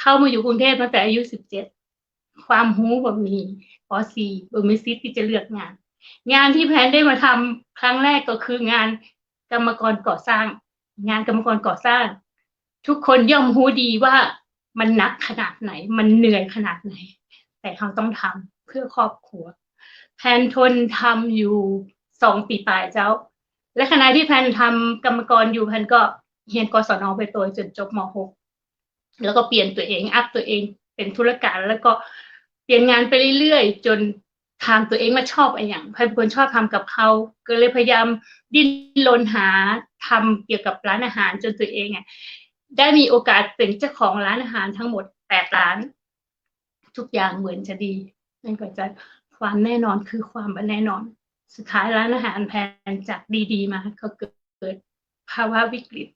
เข้ามาอยู่กรุงเทพตั้งแต่อายุสิบเจ็ดความหูบ่มีปสี่บ่มีสิทที่จะเลือกงาน งานที่แพนได้มาทำครั้งแรกก็คืองานกรรมกรก่อสร้าง งานกรรมกรก่อสร้าง ทุกคนย่อมรู้ดีว่ามันหนักขนาดไหน มันเหนื่อยขนาดไหน แต่เขาต้องทำเพื่อครอบครัว แพนทนทำอยู่สองปีปลายเจ้า และขณะที่แพนทำกรรมกรอยู่แพนก็เรียนกศนไปตัวจนจบม .6 แล้วก็เปลี่ยนตัวเองอัพตัวเองเป็นธุรการแล้วก็เปลี่ยนงานไปเรื่อยๆ จนทางตัวเองมาชอบอะไรอย่างแพนเป็นคนชอบทำกับเขาก็เลยพยายามดิ้นรนหาทำเกี่ยวกับร้านอาหารจนตัวเองอะได้มีโอกาสเป็นเจ้าของร้านอาหารทั้งหมดแปดร้าน ทุกอย่างเหมือนจะดีนั่นก็จะความแน่นอนคือความแน่นอน สุดท้ายร้านอาหารแพงจากดีๆมาก็เกิดภาวะวิกฤต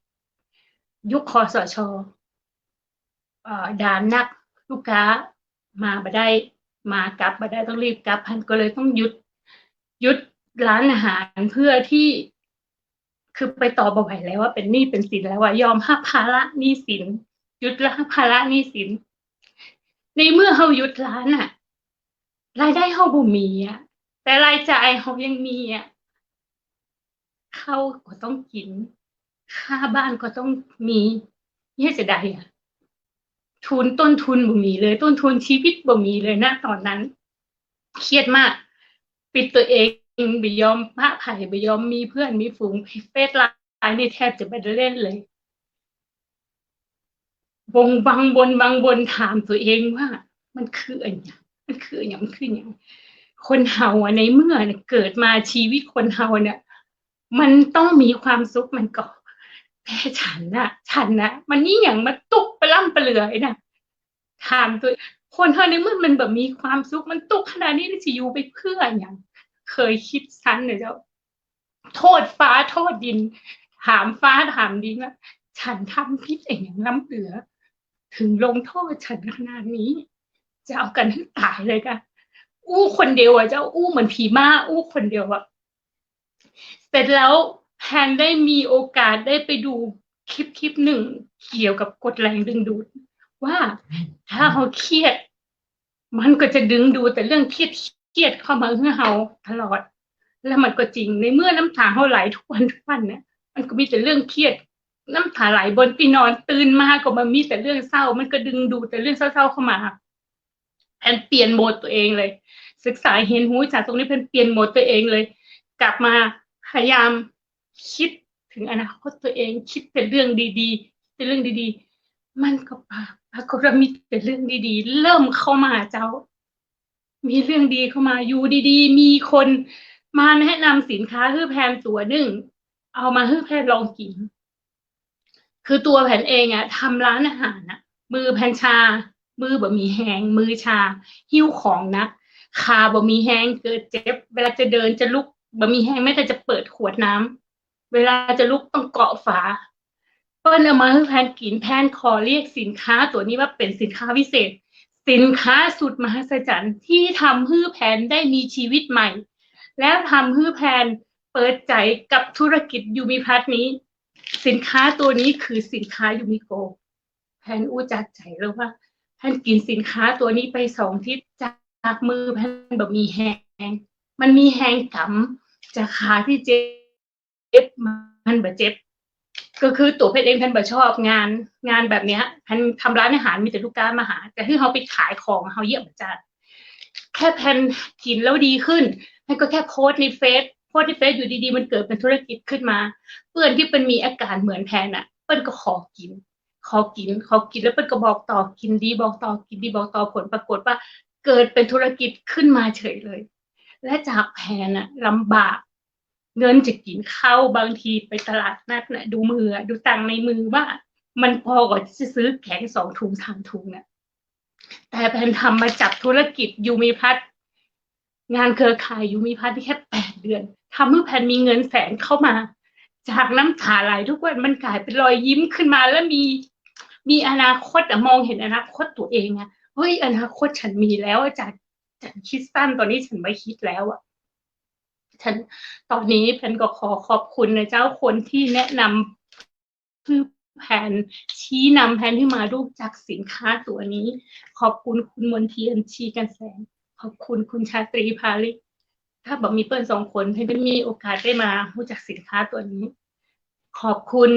ยุคคอสช ด่านนักลูกค้ามาบ่ได้มากลับมาได้ต้องรีบกลับพันก็เลยต้องหยุดหยุดร้านอาหารเพื่อที่ คือไปต่อบ่ไหวแล้วว่าเป็นหนี้เป็นสินแล้วว่ายอมหักภาระหนี้สินหยุดละภาระหนี้สิน ในเมื่อเฮาหยุดร้านอะรายได้เฮาบ่มีอะแต่รายจ่ายเฮายังมีอะเข้าก็ต้องกิน ค่าบ้านก็ต้องมีเนี่ยจะได้อะ ทุนต้นทุนบ่มีเลย ต้นทุนชีวิตบ่มีเลยนะตอนนั้น เครียดมาก ปิดตัวเองไปยอมพระไผ่ไปยอมมีเพื่อนมีฝูงเฟซไลน์นี่แทบจะไม่ได้เล่นเลยบงบังบนบังบนถามตัวเองว่า มันคืออะไรมันคืออย่างมันคืออย่างคนเฮาในเมื่อเกิดมาชีวิตคนเฮาเนี่ย มันต้องมีความสุขมันก็ แต่ฉันนะฉันนะมันนี่อย่างมาตุกไปล่ำไปเหลือยนะถามตัวคนเฮาในเมื่อมันแบบมีความสุขมันตุกขนาดนี้จะอยู่ไปเพื่ออย่าง เคยคิดฉันเนี่ยเจ้า โทษฟ้าโทษดิน ถามฟ้าถามดินว่าฉันทำผิดอย่างล้ำเหลือ ถึงลงโทษฉันขนาดนี้ จะเอากันให้ตายเลยกันอู้คนเดียวอะเจ้าอู้เหมือนผีมาอู้คนเดียวอะเสร็จแล้ว แพนได้มีโอกาสได้ไปดูคลิปคลิปหนึ่งเกี่ยวกับกฎแรงดึงดูด ว่าถ้าเขาเครียด มันก็จะดึงดูแต่เรื่องเครียดเครียดเข้ามาเพื่อเขาตลอด แล้วมันก็จริงในเมื่อน้ำตาเขาไหลทุกวันทุกวันเนี่ยมันก็มีแต่เรื่องเครียด น้ำตาไหลบนตีนอนตื่นมาก็มันมีแต่เรื่องเศร้า มันก็ดึงดูแต่เรื่องเศร้าๆเข้ามาแอนเปลี่ยนโหมดตัวเองเลย ศึกษาเห็นหูจากตรงนี้เป็นเปลี่ยนโหมดตัวเองเลย กลับมาพยายาม คิดถึงอนาคตตัวเอง คิดแต่เรื่องดีๆแต่เรื่องดีๆ มันก็ปรากฏว่ามีแต่เรื่องดีๆ เริ่มเข้ามาเจ้า มีเรื่องดีเข้ามาอยู่ดีๆ มีคนมาแนะนำสินค้าฮื้อแพนตัวหนึ่ง เอามาฮื้อแพนลองกิน คือตัวแผนเองอะทำร้านอาหารอะมือแผนชา มือบ่มีแหงมือชา หิ้วของนะขาบ่มีแห้งเกิดเจ็บ เวลาจะเดินจะลุกบ่มีแห้งแม้แต่จะเปิดขวดน้ำ เวลาจะลุกต้องเกาะฝาเปิ้ลเอามาให้แพนกินแพนขอเรียกสินค้าตัวนี้ว่าเป็นสินค้าพิเศษ สินค้าสุดมหัศจรรย์ที่ทำให้แพนได้มีชีวิตใหม่ แล้วทำให้แพนเปิดใจกับธุรกิจยูมิพัทนี้ สินค้าตัวนี้คือสินค้ายูมิโก แพนอู้จักใจแล้วว่าแพนกินสินค้าตัวนี้ไปสองทิศจากมือแพนแบบมีแหงมันมีแหงกำจากขาที่เจ็บ มันบบเจ็บก็คือตัวเพชรเองแพนบบชอบงานงานแบบเนี้ยแพนทำร้านอาหารมีแต่ลูกค้ามาหา แต่ที่เขาไปขายของเขาเยี่ยมจัดแค่แพนกินแล้วดีขึ้นแพนก็แค่โพสในเฟซโพสในเฟซอยู่ดีๆ มันเกิดเป็นธุรกิจขึ้นมา เพื่อนที่เป็นมีอาการเหมือนแพนอะเปิ้นก็ขอกิน ขอกินขอกินแล้วเปิ้นก็บอกต่อกินดีบอกต่อกินดีบอกต่อผลปรากฏว่า เกิดเป็นธุรกิจขึ้นมาเฉยเลย และจากแพนอะลำบาก เงินจะกินข้าวบางทีไปตลาดนัดนะดูมือดูตังในมือว่า มันพอก่อนจะซื้อแข็งสองถุงสามถุงเนี่ยแต่แพนทำมาจากธุรกิจยูมีพัฒงานเครือข่ายยูมีพัฒที่แค่แปดเดือนทำให้แพนมีเงินแสนเข้ามา จากน้ำตาไหลทุกวันมันกลายเป็นรอยยิ้มขึ้นมาแล้วมี มีอนาคตอมองเห็นอนาคตตัวเองอะเฮ้ยอนาคตฉันมีแล้วจากจากคิดสั้นตอนนี้ฉันไม่คิดแล้วอะ ฉันตอนนี้แพนก็ขอขอบคุณนะเจ้าคนที่แนะนำคือแผนชี้นำแผนที่มารู้จักสินค้าตัวนี้ ขอบคุณคุณมนเทียนชีกันแสง ขอบคุณคุณชาตรีพาลิกถ้าบอกมีเปิ้ลสองคนให้เป็นมีโอกาสได้มารู้จักสินค้าตัวนี้ ขอบคุณ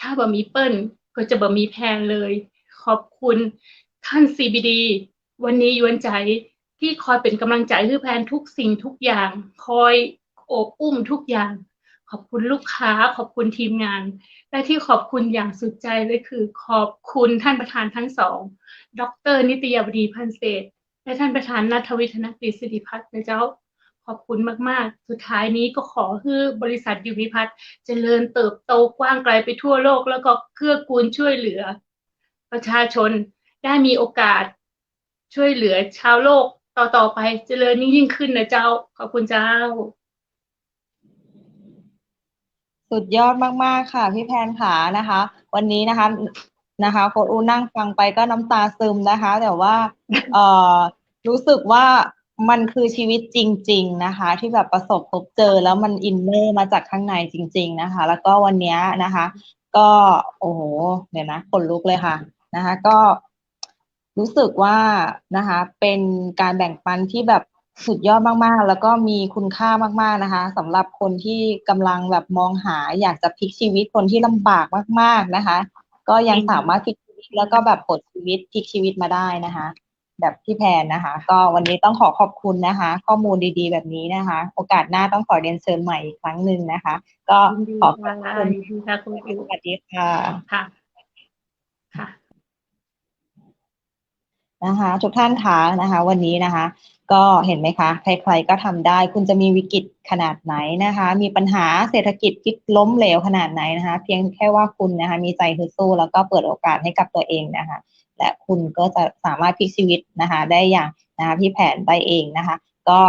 ถ้าบ่มีเปิ้ลก็จะบ่มีแพนเลย ขอบคุณท่าน CBD วันนี้ยวนใจ ที่คอยเป็นกำลังใจให้แพนทุกสิ่งทุกอย่าง คอยโอบอุ้มทุกอย่าง ขอบคุณลูกค้า ขอบคุณทีมงาน และที่ขอบคุณอย่างสุดใจเลยคือ ขอบคุณท่านประธานทั้งสอง ดร นิตยาวดีพันเศษ และท่านประธานนัทวิทนกฤษสิริพัฒน์นะเจ้าขอบคุณมาก ๆ สุดท้ายนี้ก็ขอให้บริษัทยูวิพัฒน์เจริญเติบโตกว้างไกลไปทั่วโลก แล้วก็เกื้อกูลช่วยเหลือ ประชาชนได้มีโอกาสช่วยเหลือชาวโลก ต่อๆไปเจริญยิ่งขึ้นนะเจ้า ขอบคุณเจ้า สุดยอดมาก ๆ ค่ะ พี่แพนขานะคะ วันนี้นะคะนะคะโค้ดอูนั่งฟังไปก็น้ำตาซึมนะคะ แต่ว่าเอ่อรู้สึกว่ามันคือชีวิตจริง ๆนะคะ ที่แบบประสบพบเจอแล้วมันอินเนอร์มาจากข้างในจริง ๆนะคะ แล้วก็วันนี้นะคะ ก็โอ้โหเดี๋ยวนะขนลุกเลยค่ะนะคะ ก็ รู้สึกว่านะคะ เป็นการแบ่งปันที่แบบสุดยอดมากๆ แล้วก็มีคุณค่ามากๆนะคะสำหรับคนที่กำลังแบบมองหาอยากจะพลิกชีวิตคนที่ลำบากมาก ๆนะคะ ก็ยังสามารถพลิกชีวิตแล้วก็แบบปลดชีวิตพลิกชีวิตมาได้นะคะ แบบพี่แพนนะคะ ก็วันนี้ต้องขอขอบคุณนะคะ ข้อมูลดีๆแบบนี้นะคะ โอกาสหน้าต้องขอเรียนเชิญใหม่อีกครั้งหนึ่งนะคะ ก็ยินดีขอขอบค่ะคุณยินดีค่ะคุณอิ๋วสวัสดีค่ะค่ะค่ะ นะคะทุกท่านคะนะคะ วันนี้นะคะ ก็เห็นไหมคะ ใครๆก็ทำได้ คุณจะมีวิกฤตขนาดไหนนะคะ มีปัญหาเศรษฐกิจที่ล้มเหลวขนาดไหนนะคะ เพียงแค่ว่าคุณนะคะ มีใจฮึดสู้แล้วก็เปิดโอกาสให้กับตัวเองนะคะ และคุณก็จะสามารถพลิกชีวิตนะคะ ได้อย่างนะคะพี่แผนได้เองนะคะ ก็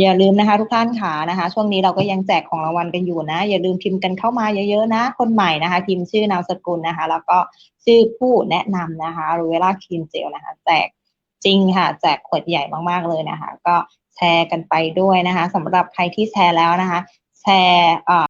อย่าลืมนะคะ ทุกท่านค่ะนะคะ ช่วงนี้เราก็ยังแจกของรางวัลกันอยู่นะ อย่าลืมพิมพ์กันเข้ามาเยอะๆนะ คนใหม่นะคะ พิมพ์ชื่อนามสกุลนะคะ แล้วก็ชื่อผู้แนะนำนะคะรูเวล่าครีมเจลนะคะ แจกจริงค่ะ แจกขวดใหญ่มากๆเลยนะคะ ก็แชร์กันไปด้วยนะคะสำหรับใครที่แชร์แล้วนะคะ แชร์